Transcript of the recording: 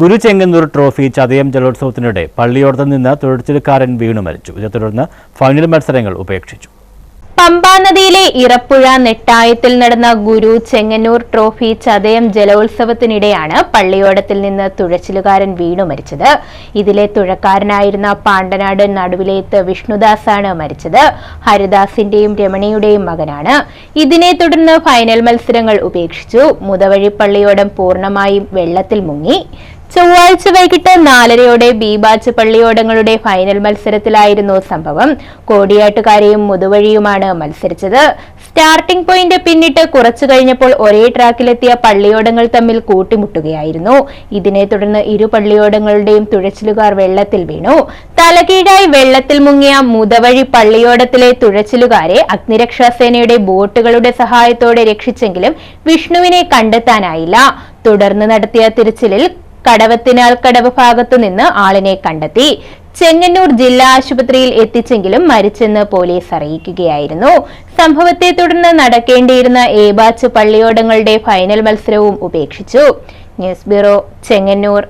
ഗുരു Chengannur trophy ചതയം ജലോത്സവത്തിനിടെ പള്ളിയോടത്ത് നിന്ന് തുഴച്ചിലുകാരൻ വീണു മരിച്ചു. ഇതേ തുടർന്ന് ഫൈനൽ മത്സരങ്ങൾ ഉപേക്ഷിച്ചു. പമ്പാ നദിയിലെ ഇറപ്പുഴ നെട്ടായത്തിൽ നടന്ന ഗുരു ചെങ്ങന്നൂർ ട്രോഫി ചതയം ജലോത്സവത്തിനിടെയാണ് പള്ളിയോടത്തിൽ നിന്ന് തുഴച്ചിലുകാരൻ വീണു മരിച്ചത്. ഇതിലെ തുഴക്കാരനായിരുന്ന പാണ്ടനാട് നടുവിലേത്ത് വിഷ്ണുദാസാണ് മരിച്ചത്. ഹരിദാസിന്റെയും രമണിയുടെയും മകനാണ്. ഇതിനെ തുടർന്ന് ഫൈനൽ മത്സരങ്ങൾ ഉപേക്ഷിച്ചു. മുതവഴി പള്ളിയോടം പൂർണമായും വെള്ളത്തിൽ മുങ്ങി. ചൊവ്വാഴ്ച വൈകിട്ട് നാലരയോടെ ബി ബാച്ച് പള്ളിയോടങ്ങളുടെ ഫൈനൽ മത്സരത്തിലായിരുന്നു സംഭവം. കോടിയാട്ടുകാരെയും മുതുവഴിയുമാണ് മത്സരിച്ചത്. സ്റ്റാർട്ടിംഗ് പോയിന്റ് പിന്നിട്ട് കുറച്ചു കഴിഞ്ഞപ്പോൾ ഒരേ ട്രാക്കിലെത്തിയ പള്ളിയോടങ്ങൾ തമ്മിൽ കൂട്ടിമുട്ടുകയായിരുന്നു. ഇതിനെ തുടർന്ന് ഇരു പള്ളിയോടങ്ങളുടെയും തുഴച്ചിലുകാർ വെള്ളത്തിൽ വീണു. തലകീഴായി വെള്ളത്തിൽ മുങ്ങിയ മുതവഴി പള്ളിയോടത്തിലെ തുഴച്ചിലുകാരെ അഗ്നിരക്ഷാസേനയുടെ ബോട്ടുകളുടെ സഹായത്തോടെ രക്ഷിച്ചെങ്കിലും വിഷ്ണുവിനെ കണ്ടെത്താനായില്ല. തുടർന്ന് നടത്തിയ തിരച്ചിലിൽ കടവത്തിനാൽ കടവ് ഭാഗത്തു നിന്ന് ആളിനെ കണ്ടെത്തി. ചെങ്ങന്നൂർ ജില്ലാ ആശുപത്രിയിൽ എത്തിച്ചെങ്കിലും മരിച്ചെന്ന് പോലീസ് അറിയിക്കുകയായിരുന്നു. സംഭവത്തെ തുടർന്ന് നടക്കേണ്ടിയിരുന്ന എ ബാച്ച് പള്ളിയോടങ്ങളുടെ ഫൈനൽ മത്സരവും ഉപേക്ഷിച്ചു. News bureau Chengannur.